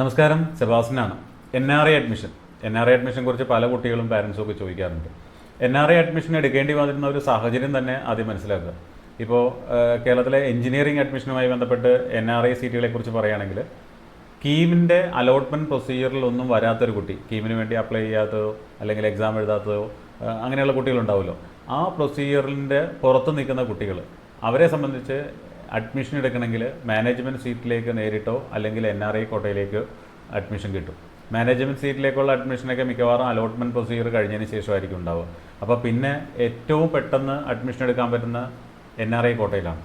നമസ്കാരം സെബാസ്റ്റിനാണ് N R I admission N R I admission കുറിച്ച് പല കുട്ടികളും പാരൻസും ഒക്കെ ചോദിക്കാറുണ്ട്. എൻ ആർ ഐ അഡ്മിഷൻ എടുക്കേണ്ടി വന്നിരുന്ന ഒരു സാഹചര്യം തന്നെ ആദ്യം മനസ്സിലാക്കുക. ഇപ്പോൾ കേരളത്തിലെ എഞ്ചിനീയറിംഗ് അഡ്മിഷനുമായി ബന്ധപ്പെട്ട് എൻ ആർ ഐ സീറ്റുകളെ കുറിച്ച് പറയുകയാണെങ്കിൽ കീമിന്റെ അലോട്ട്മെന്റ് പ്രൊസീജിയറിൽ ഒന്നും വരാത്തൊരു കുട്ടി കീമിന് വേണ്ടി അപ്ലൈ ചെയ്യാത്തതോ അല്ലെങ്കിൽ എക്സാം എഴുതാത്തതോ അങ്ങനെയുള്ള കുട്ടികളുണ്ടാവുമല്ലോ. ആ പ്രൊസീജിയറിന്റെ പുറത്ത് നിൽക്കുന്ന കുട്ടികൾ അവരെ സംബന്ധിച്ച് അഡ്മിഷൻ എടുക്കണമെങ്കിൽ മാനേജ്മെന്റ് സീറ്റിലേക്ക് നേരിട്ടോ അല്ലെങ്കിൽ എൻ ആർ ഐ കോട്ടയിലേക്ക് അഡ്മിഷൻ കിട്ടും. മാനേജ്മെന്റ് സീറ്റിലേക്കുള്ള അഡ്മിഷനൊക്കെ മിക്കവാറും അലോട്ട്മെന്റ് പ്രൊസീജിയർ കഴിഞ്ഞതിന് ശേഷമായിരിക്കും ഉണ്ടാവുക. അപ്പോൾ പിന്നെ ഏറ്റവും പെട്ടെന്ന് അഡ്മിഷൻ എടുക്കാൻ പറ്റുന്ന എൻ ആർ ഐ കോട്ടയിലാണ്.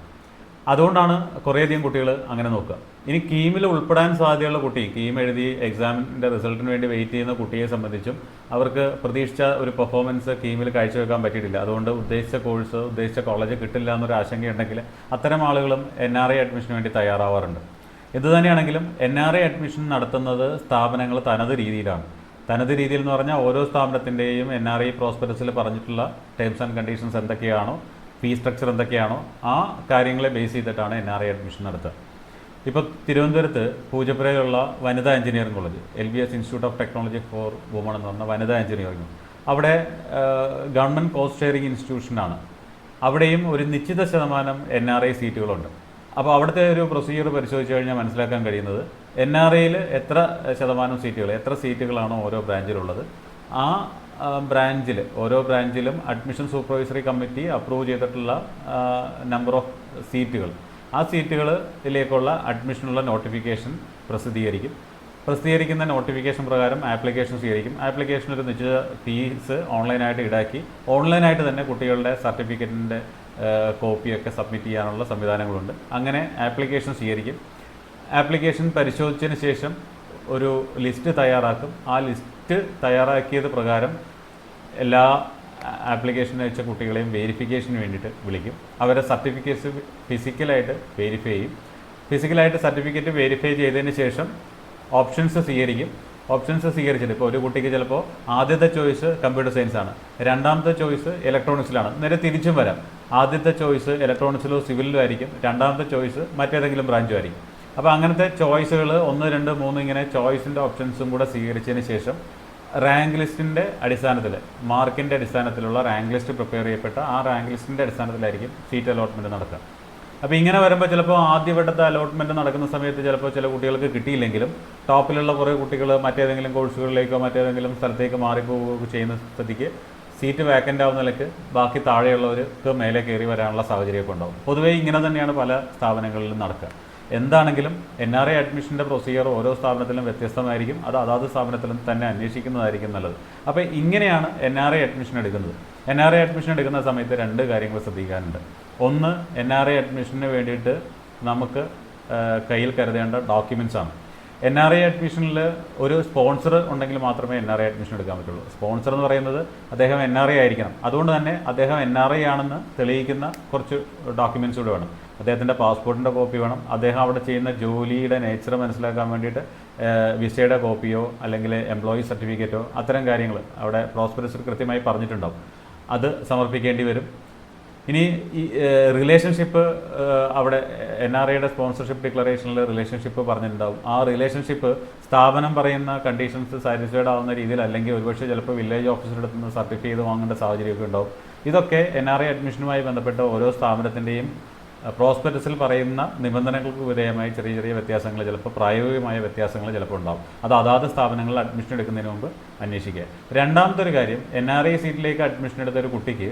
അതുകൊണ്ടാണ് കുറേയധികം കുട്ടികൾ അങ്ങനെ നോക്കുക. ഇനി കീമിൽ ഉൾപ്പെടാൻ സാധ്യതയുള്ള കുട്ടി കീം എഴുതി എക്സാമിന്റെ റിസൾട്ടിന് വേണ്ടി വെയിറ്റ് ചെയ്യുന്ന കുട്ടിയെ സംബന്ധിച്ചും അവർക്ക് പ്രതീക്ഷിച്ച ഒരു പെർഫോമൻസ് കീമിൽ കാഴ്ചവെക്കാൻ പറ്റിയിട്ടില്ല. അതുകൊണ്ട് ഉദ്ദേശിച്ച കോഴ്സ് ഉദ്ദേശിച്ച കോളേജ് കിട്ടില്ല എന്നൊരു ആശങ്കയുണ്ടെങ്കിൽ അത്തരം ആളുകളും എൻ ആർ ഐ അഡ്മിഷന് വേണ്ടി തയ്യാറാവാറുണ്ട്. ഇതുതന്നെയാണെങ്കിലും എൻ ആർ ഐ അഡ്മിഷൻ നടത്തുന്നത് സ്ഥാപനങ്ങൾ തനത് രീതിയിലാണ്. തനത് രീതിയിൽ എന്ന് പറഞ്ഞാൽ ഓരോ സ്ഥാപനത്തിന്റെയും എൻ ആർ ഐ പ്രോസ്പെറസിൽ പറഞ്ഞിട്ടുള്ള ടേംസ് ആൻഡ് കണ്ടീഷൻസ് എന്തൊക്കെയാണോ ഫീ സ്ട്രക്ചർ എന്തൊക്കെയാണോ ആ കാര്യങ്ങളെ ബേസ് ചെയ്തിട്ടാണ് എൻ ആർ ഐ അഡ്മിഷൻ നടത്തുക. ഇപ്പോൾ തിരുവനന്തപുരത്ത് പൂജപ്പുരയിലുള്ള വനിതാ engineering college L B S institute of technology for women എന്ന് പറഞ്ഞ വനിതാ എഞ്ചിനീയറിംഗ് അവിടെ ഗവൺമെന്റ് കോസ്റ്റ് ഷെയറിംഗ് ഇൻസ്റ്റിറ്റ്യൂഷനാണ് അവിടെയും ഒരു നിശ്ചിത ശതമാനം എൻ ആർ ഐ സീറ്റുകളുണ്ട് അപ്പോൾ അവിടുത്തെ ഒരു പ്രൊസീജിയർ പരിശോധിച്ച് കഴിഞ്ഞാൽ മനസ്സിലാക്കാൻ കഴിയുന്നത് എൻ ആർ ഐയിൽ എത്ര ശതമാനം സീറ്റുകൾ എത്ര സീറ്റുകളാണോ ഓരോ ബ്രാഞ്ചിലുള്ളത് ആ ബ്രാഞ്ചിൽ ഓരോ ബ്രാഞ്ചിലും അഡ്മിഷൻ സൂപ്പർവൈസറി കമ്മിറ്റി അപ്രൂവ് ചെയ്തിട്ടുള്ള നമ്പർ ഓഫ് സീറ്റുകൾ ആ സീറ്റുകളിലേക്കുള്ള അഡ്മിഷനുള്ള നോട്ടിഫിക്കേഷൻ പ്രസിദ്ധീകരിക്കും. പ്രസിദ്ധീകരിക്കുന്ന നോട്ടിഫിക്കേഷൻ പ്രകാരം ആപ്ലിക്കേഷൻ സ്വീകരിക്കും. ആപ്ലിക്കേഷൻ ഒരു നിശ്ചിത ഫീസ് ഓൺലൈനായിട്ട് ഈടാക്കി. ഓൺലൈനായിട്ട് തന്നെ കുട്ടികളുടെ സർട്ടിഫിക്കറ്റിന്റെ കോപ്പിയൊക്കെ സബ്മിറ്റ് ചെയ്യാനുള്ള സംവിധാനങ്ങളുണ്ട്. അങ്ങനെ ആപ്ലിക്കേഷൻ സ്വീകരിക്കും. ആപ്ലിക്കേഷൻ പരിശോധിച്ചതിന് ശേഷം ഒരു ലിസ്റ്റ് തയ്യാറാക്കും. ആ ലിസ്റ്റ് തയ്യാറാക്കിയത് പ്രകാരം എല്ലാ ആപ്ലിക്കേഷൻ അയച്ച കുട്ടികളെയും വെരിഫിക്കേഷന് വേണ്ടിയിട്ട് വിളിക്കും. അവരെ സർട്ടിഫിക്കറ്റ്സ് ഫിസിക്കലായിട്ട് വെരിഫൈ ചെയ്യും. ഫിസിക്കലായിട്ട് സർട്ടിഫിക്കറ്റ് വെരിഫൈ ചെയ്തതിന് ശേഷം ഓപ്ഷൻസ് സ്വീകരിക്കും. ഓപ്ഷൻസ് സ്വീകരിച്ചിട്ട് ഇപ്പോൾ ഒരു കുട്ടിക്ക് ചിലപ്പോൾ ആദ്യത്തെ ചോയ്സ് കമ്പ്യൂട്ടർ സയൻസ് ആണ്. രണ്ടാമത്തെ ചോയ്സ് ഇലക്ട്രോണിക്സിലാണ് നേരെ തിരിച്ചും വരാം. ആദ്യത്തെ ചോയ്സ് ഇലക്ട്രോണിക്സിലോ സിവിലിലോ ആയിരിക്കും രണ്ടാമത്തെ ചോയ്സ് മറ്റേതെങ്കിലും ബ്രാഞ്ചും ആയിരിക്കും. അപ്പോൾ അങ്ങനത്തെ ചോയ്സുകൾ ഒന്ന് രണ്ട് മൂന്ന് ഇങ്ങനെ ചോയ്സിന്റെ ഓപ്ഷൻസും കൂടെ സ്വീകരിച്ചതിന് ശേഷം റാങ്ക് ലിസ്റ്റിന്റെ അടിസ്ഥാനത്തിൽ മാർക്കിന്റെ അടിസ്ഥാനത്തിലുള്ള റാങ്ക് ലിസ്റ്റ് പ്രിപ്പയർ ചെയ്യപ്പെട്ട ആ റാങ്ക് ലിസ്റ്റിന്റെ അടിസ്ഥാനത്തിലായിരിക്കും സീറ്റ് അലോട്ട്മെന്റ് നടക്കുക. അപ്പോൾ ഇങ്ങനെ വരുമ്പോൾ ചിലപ്പോൾ ആദ്യവട്ടത്തെ അലോട്ട്മെന്റ് നടക്കുന്ന സമയത്ത് ചിലപ്പോൾ ചില കുട്ടികൾക്ക് കിട്ടിയില്ലെങ്കിലും ടോപ്പിലുള്ള കുറേ കുട്ടികൾ മറ്റേതെങ്കിലും കോഴ്സുകളിലേക്കോ മറ്റേതെങ്കിലും സ്ഥലത്തേക്ക് മാറിപ്പോവുകയോ ചെയ്യുന്ന സ്ഥിതിക്ക് സീറ്റ് വേക്കന്റ് ആവുന്ന നിലയ്ക്ക് ബാക്കി താഴെയുള്ളവർക്ക് മേലെ കയറി വരാനുള്ള സാഹചര്യമൊക്കെ ഉണ്ടാവും. പൊതുവേ ഇങ്ങനെ തന്നെയാണ് പല സ്ഥാപനങ്ങളിലും നടക്കുക. എന്താണെങ്കിലും എൻ ആർ ഐ അഡ്മിഷന്റെ പ്രൊസീജിയർ ഓരോ സ്ഥാപനത്തിലും വ്യത്യസ്തമായിരിക്കും. അത് അതാത് സ്ഥാപനത്തിലും തന്നെ അന്വേഷിക്കുന്നതായിരിക്കും നല്ലത്. അപ്പോൾ ഇങ്ങനെയാണ് എൻ ആർ ഐ അഡ്മിഷൻ എടുക്കുന്നത്. എൻ ആർ ഐ അഡ്മിഷൻ എടുക്കുന്ന സമയത്ത് രണ്ട് കാര്യങ്ങൾ ശ്രദ്ധിക്കാനുണ്ട്. ഒന്ന് എൻ ആർ ഐ അഡ്മിഷന് വേണ്ടിയിട്ട് നമുക്ക് കയ്യിൽ കരുതേണ്ട ഡോക്യുമെൻസ് ആണ്. എൻ ആർ ഐ അഡ്മിഷനിൽ ഒരു സ്പോൺസർ ഉണ്ടെങ്കിൽ മാത്രമേ എൻ ആർ ഐ അഡ്മിഷൻ എടുക്കാൻ പറ്റുള്ളൂ. സ്പോൺസർ എന്ന് പറയുന്നത് അദ്ദേഹം എൻ ആർ ഐ ആയിരിക്കണം. അതുകൊണ്ട് തന്നെ അദ്ദേഹം എൻ ആർ ഐ ആണെന്ന് തെളിയിക്കുന്ന കുറച്ച് ഡോക്യുമെന്റ്സ് കൂടെ വേണം. അദ്ദേഹത്തിന്റെ പാസ്പോർട്ടിന്റെ കോപ്പി വേണം. അദ്ദേഹം അവിടെ ചെയ്യുന്ന ജോലിയുടെ നേച്ചർ മനസ്സിലാക്കാൻ വേണ്ടിയിട്ട് വിസയുടെ കോപ്പിയോ അല്ലെങ്കിൽ എംപ്ലോയി സർട്ടിഫിക്കറ്റോ അത്തരം കാര്യങ്ങൾ അവിടെ പ്രോസ്പെറസിൽ കൃത്യമായി പറഞ്ഞിട്ടുണ്ടാവും. അത് സമർപ്പിക്കേണ്ടി വരും. ഇനി ഈ റിലേഷൻഷിപ്പ് അവിടെ എൻ ആർ ഐയുടെ സ്പോൺസർഷിപ്പ് ഡിക്ലറേഷനിൽ റിലേഷൻഷിപ്പ് പറഞ്ഞിട്ടുണ്ടാവും. ആ റിലേഷൻഷിപ്പ് സ്ഥാപനം പറയുന്ന കണ്ടീഷൻസ് സാറ്റിസ്ഫൈഡ് ആവുന്ന രീതിയിൽ അല്ലെങ്കിൽ ഒരുപക്ഷെ ചിലപ്പോൾ വില്ലേജ് ഓഫീസറുടെ അടുത്ത് നിന്ന് സർട്ടിഫൈ ചെയ്ത് വാങ്ങേണ്ട സാഹചര്യമൊക്കെ ഉണ്ടാവും. ഇതൊക്കെ എൻ ആർ ഐ അഡ്മിഷനുമായി ബന്ധപ്പെട്ട ഓരോ സ്ഥാപനത്തിന്റെയും പ്രോസ്പെക്ടസിൽ പറയുന്ന നിബന്ധനകൾക്ക് വിധേയമായി ചെറിയ ചെറിയ വ്യത്യാസങ്ങൾ ചിലപ്പോൾ പ്രായോഗികമായ വ്യത്യാസങ്ങൾ ചിലപ്പോൾ ഉണ്ടാവും. അത് അതാത് സ്ഥാപനങ്ങളിൽ അഡ്മിഷൻ എടുക്കുന്നതിന് മുമ്പ് അന്വേഷിക്കുക. രണ്ടാമത്തെ ഒരു കാര്യം എൻ ആർ ഐ സീറ്റിലേക്ക് അഡ്മിഷൻ എടുത്ത ഒരു കുട്ടിക്ക്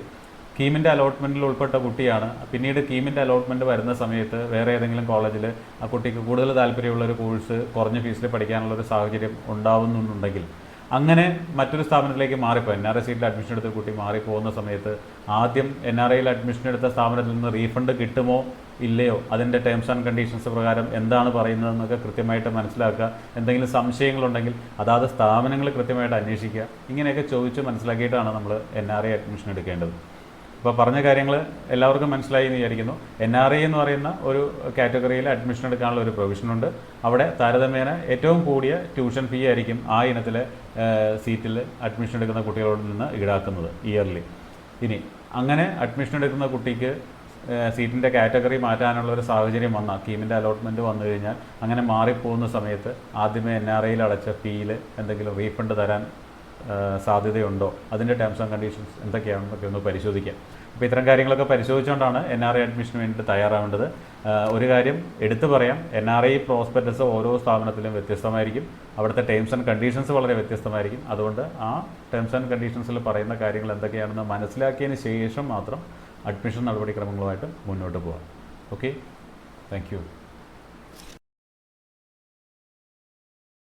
കീമിന്റെ അലോട്ട്മെന്റിൽ ഉൾപ്പെട്ട കുട്ടിയാണ്. പിന്നീട് കീമിന്റെ അലോട്ട്മെന്റ് വരുന്ന സമയത്ത് വേറെ ഏതെങ്കിലും കോളേജിൽ ആ കുട്ടിക്ക് കൂടുതൽ താല്പര്യമുള്ള ഒരു കോഴ്സ് കുറഞ്ഞ ഫീസിൽ പഠിക്കാനുള്ള ഒരു സാഹചര്യം ഉണ്ടാവുന്നുണ്ടെങ്കിൽ അങ്ങനെ മറ്റൊരു സ്ഥാപനത്തിലേക്ക് മാറിപ്പോൾ എൻ ആർ ഐ സീറ്റിൽ അഡ്മിഷൻ എടുത്ത കുട്ടി മാറിപ്പോകുന്ന സമയത്ത് ആദ്യം എൻ ആർ ഐയിൽ അഡ്മിഷൻ എടുത്ത സ്ഥാപനത്തിൽ നിന്ന് റീഫണ്ട് കിട്ടുമോ ഇല്ലയോ? അതിന്റെ ടേംസ് ആൻഡ് കണ്ടീഷൻസ് പ്രകാരം എന്താണ് പറയുന്നതെന്നൊക്കെ കൃത്യമായിട്ട് മനസ്സിലാക്കുക. എന്തെങ്കിലും സംശയങ്ങളുണ്ടെങ്കിൽ അതാത് സ്ഥാപനങ്ങൾ കൃത്യമായിട്ട് അന്വേഷിക്കുക. ഇങ്ങനെയൊക്കെ ചോദിച്ച് മനസ്സിലാക്കിയിട്ടാണ് നമ്മൾ എൻ ആർ ഐ അഡ്മിഷൻ എടുക്കേണ്ടത്. അപ്പോൾ പറഞ്ഞ കാര്യങ്ങൾ എല്ലാവർക്കും മനസ്സിലായി എന്ന് വിചാരിക്കുന്നു. എൻ ആർ ഐ എന്ന് പറയുന്ന ഒരു കാറ്റഗറിയിൽ അഡ്മിഷൻ എടുക്കാനുള്ള ഒരു പ്രൊവിഷനുണ്ട് അവിടെ താരതമ്യേന ഏറ്റവും കൂടിയ ട്യൂഷൻ ഫീ ആയിരിക്കും ആ ഇനത്തിലെ സീറ്റിൽ അഡ്മിഷൻ എടുക്കുന്ന കുട്ടികളോട് നിന്ന് ഈടാക്കുന്നത് ഇയർലി ഇനി അങ്ങനെ അഡ്മിഷൻ എടുക്കുന്ന കുട്ടിക്ക് സീറ്റിന്റെ കാറ്റഗറി മാറ്റാനുള്ള ഒരു സാഹചര്യം വന്നാൽ കീമിന്റെ അലോട്ട്മെന്റ് വന്നു കഴിഞ്ഞാൽ അങ്ങനെ മാറിപ്പോകുന്ന സമയത്ത് ആദ്യമേ എൻ ആർ ഐയിൽ അടച്ച ഫീയിൽ എന്തെങ്കിലും റീഫണ്ട് തരാൻ സാധ്യതയുണ്ടോ? അതിന്റെ ടേംസ് ആൻഡ് കണ്ടീഷൻസ് എന്തൊക്കെയാണെന്നൊക്കെ ഒന്ന് പരിശോധിക്കാം. അപ്പോൾ ഇത്തരം കാര്യങ്ങളൊക്കെ പരിശോധിച്ചുകൊണ്ടാണ് എൻ ആർ ഐ അഡ്മിഷന് വേണ്ടിയിട്ട് തയ്യാറാവേണ്ടത്. ഒരു കാര്യം എടുത്തു പറയാം. എൻ ആർ ഐ പ്രോസ്പെക്ടസ് ഓരോ സ്ഥാപനത്തിലും വ്യത്യസ്തമായിരിക്കും. അവിടുത്തെ ടേംസ് ആൻഡ് കണ്ടീഷൻസ് വളരെ വ്യത്യസ്തമായിരിക്കും. അതുകൊണ്ട് ആ ടേംസ് ആൻഡ് കണ്ടീഷൻസിൽ പറയുന്ന കാര്യങ്ങൾ എന്തൊക്കെയാണെന്ന് മനസ്സിലാക്കിയതിന് ശേഷം മാത്രം അഡ്മിഷൻ നടപടിക്രമങ്ങളുമായിട്ട് മുന്നോട്ട് പോകാം ഓക്കെ താങ്ക്